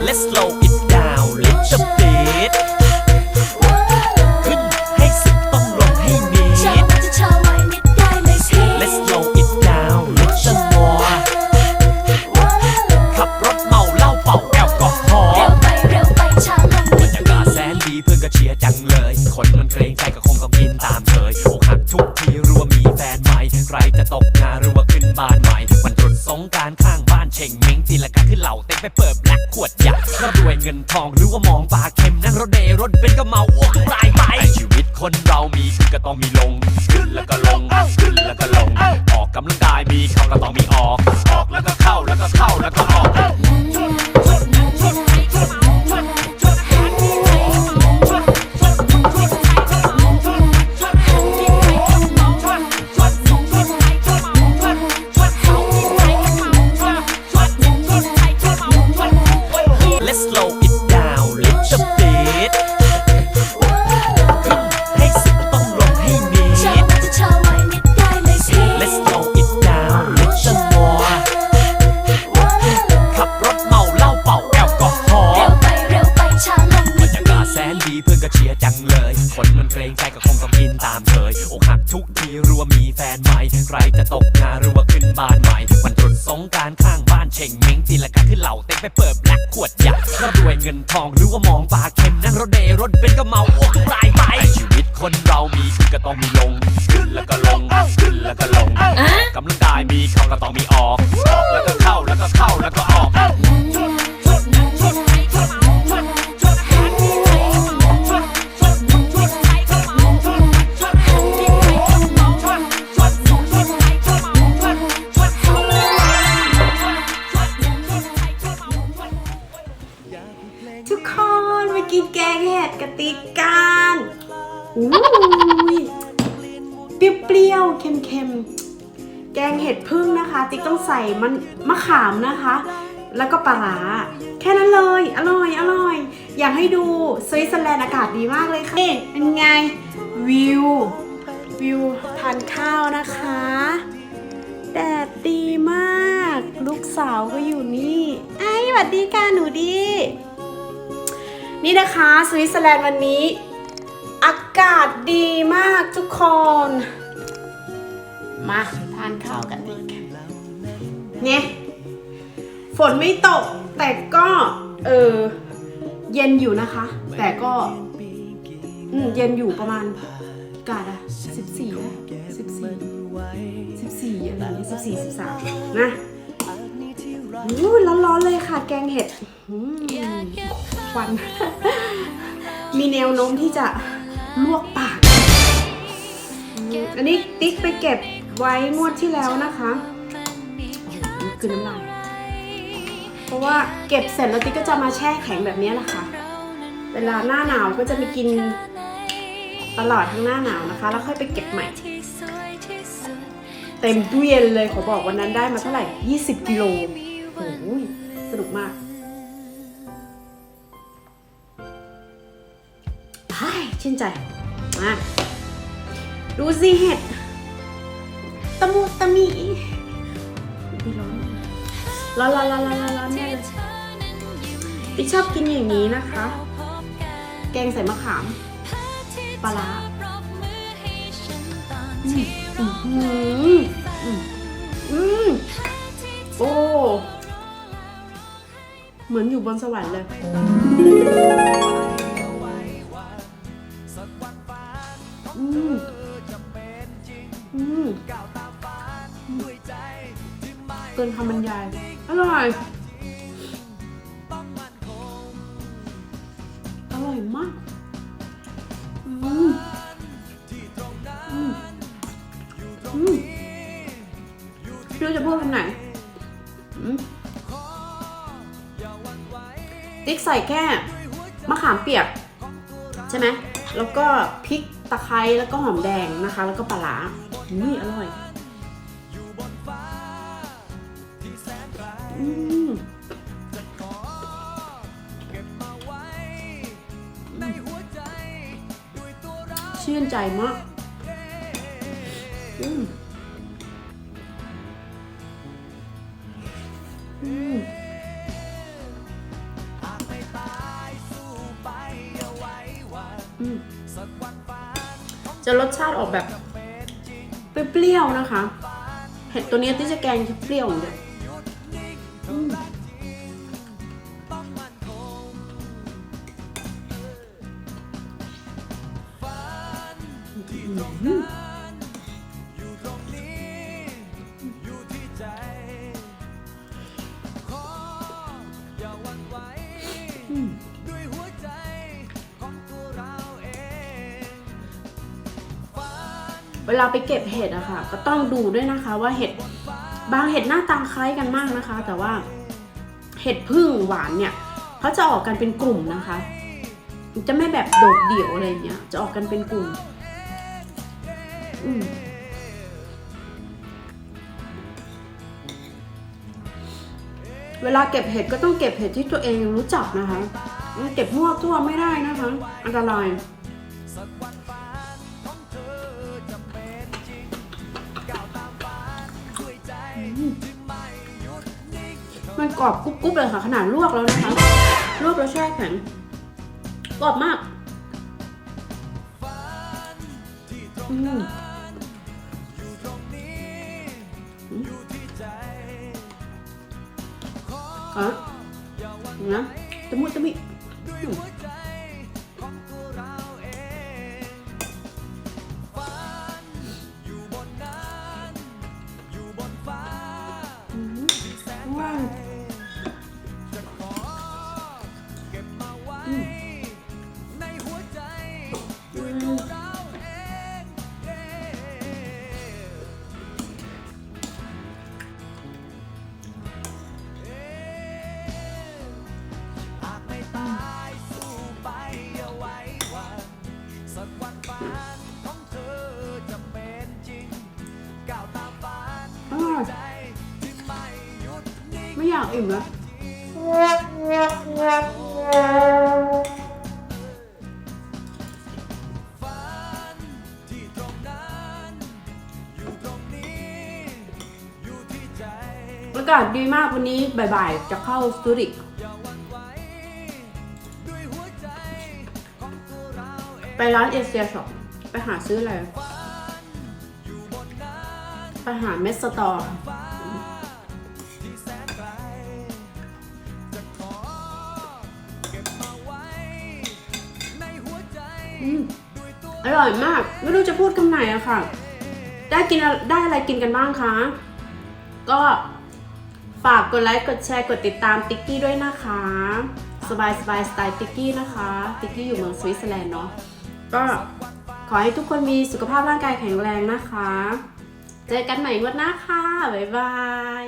Let's slow it งินทองหรือว่ามองปลาเค็มนั่งรถเดรถเป็นก็เมาอ้วกรายไปชีวิตคนเรามีขึ้นก็ต้องมีลง ขึ้นแล้วก็ลงขึ้นแล้วก็ลง ออกกำลังกายมีเข้าแล้วต้องมีออก ออกแล้วก็เข้าแล้วก็เข้าแล้วก็ออก แสนดีเพื่อนก็เชียร์จังเลย คนมันเกรงใจก็คงต้องกินตามเคยอกหักทุกทีรู้ว่ามีแฟนใหม่ ใครจะตกงานรัว่าขึ้นบ้านใหม่มันตรุษสงการข้างบ้านเชงเม้งตีละกาขึ้นเหล่าเต็มไปเปิดแบล็คขวดใหญ่ร่ำรวยเงินทองหรือว่ามองปลาเค็มนั่งรถเดรถเป็นก็เมา กะติกกันอู้ยเปรี้ยวๆ เค็มๆ แกงเห็ดพึ่งนะคะ ติ๊กต้องใส่มันมะขามนะคะ แล้วก็ปลาร้าแค่นั้นเลย อร่อยอร่อย อยากให้ดูสวิตเซอร์แลนด์อากาศดีมากเลยค่ะเป็นไง วิว วิวทานข้าวนะคะแดดดีมาก ลูกสาวก็อยู่นี่ ไอ้สวัสดีค่ะหนูดี นี่นะคะสวิตเซอร์แลนด์วันนี้ อากาศดีมากทุกคน มาทานข้าวกันดีกันเนี่ยฝนไม่ตกแต่ก็เออเย็นอยู่นะคะ แต่ก็อืมเย็นอยู่ประมาณกาศอะสิบสี่สิบสี่สิบสี่อะไรนี้สิบสี่สิบสามนะอู้ร้อนๆเลยค่ะ แกงเห็ดอืม ควัน มีแนวโน้มที่จะลวกปาก อันนี้ติ๊กไปเก็บไว้งวดที่แล้วนะคะคือน้ำลายเพราะว่าเก็บเสร็จแล้วติ๊กก็จะมาแช่แข็งแบบนี้แหละค่ะ เวลาหน้าหนาวก็จะไปกินตลอดทั้งหน้าหนาวนะคะ แล้วค่อยไปเก็บใหม่ เต็มตู้เย็นเลยขอบอกวันนั้นได้มาเท่าไหร่ 20 กิโลโอ้โหสนุกมาก ชื่นใจ มาดูสิเห็ดตะมูตะมีร้อนร้อนร้อนร้อนร้อนร้อนแน่เลยติ๊กชอบกินอย่างนี้นะคะ แกงใส่มะขาม ปลาร้าอืมอืมอืมโอ้เหมือนอยู่บนสวรรค์เลย อืมเกินคำบรรยาย อร่อย อร่อยมาก อืม อืม อืมไม่รู้จะพูดคำไหนติ๊กใส่แค่มะขามเปียก ใช่ไหม แล้วก็พริก ตะไคร้แล้วก็หอมแดงนะคะ แล้วก็ปลาร้าอุ้ยอร่อยอืมชื่นใจมากอืมอืม จะรสชาติออกแบบเปรี้ยวๆนะคะ เห็ดตัวนี้ที่จะแกงเปรี้ยวอย่างเดียว เวลาไปเก็บเห็ดอะค่ะ ก็ต้องดูด้วยนะคะว่าเห็ดบางเห็ดหน้าตาคล้ายกันมากนะคะ แต่ว่าเห็ดพึ่งหวานเนี่ยเขาจะออกกันเป็นกลุ่มนะคะ จะไม่แบบโดดเดี่ยวอะไรเงี้ย จะออกกันเป็นกลุ่ม อืมเวลาเก็บเห็ดก็ต้องเก็บเห็ดที่ตัวเองรู้จักนะคะ เก็บมั่วตัวไม่ได้นะคะ อันตราย มันกรอบกรุบกรุบเลยค่ะ ขนาดลวกแล้วนะคะ ลวกแล้วแช่แข็งกรอบมากอืมอะนะตะมุตะมิ ไม่อยากอิ่มแล้วอากาศดีมากวันนี้บ่ายๆ จะเข้าสตูดิก ไปร้านเอเชียช็อปไปหาซื้ออะไร ไปหาเมสตอร์ อร่อยมาก ไม่รู้จะพูดคำไหนอะค่ะ ได้กินได้อะไรกินกันบ้างคะ ก็ฝากกดไลค์ กดแชร์ กดติดตามติ๊กกี้ด้วยนะคะ สบายสบายสไตล์ติ๊กกี้นะคะ ติ๊กกี้อยู่เมืองสวิตเซอร์แลนด์เนาะ ก็ขอให้ทุกคนมีสุขภาพร่างกายแข็งแรงนะคะ เจอกันใหม่วันหน้าค่ะ บ๊ายบาย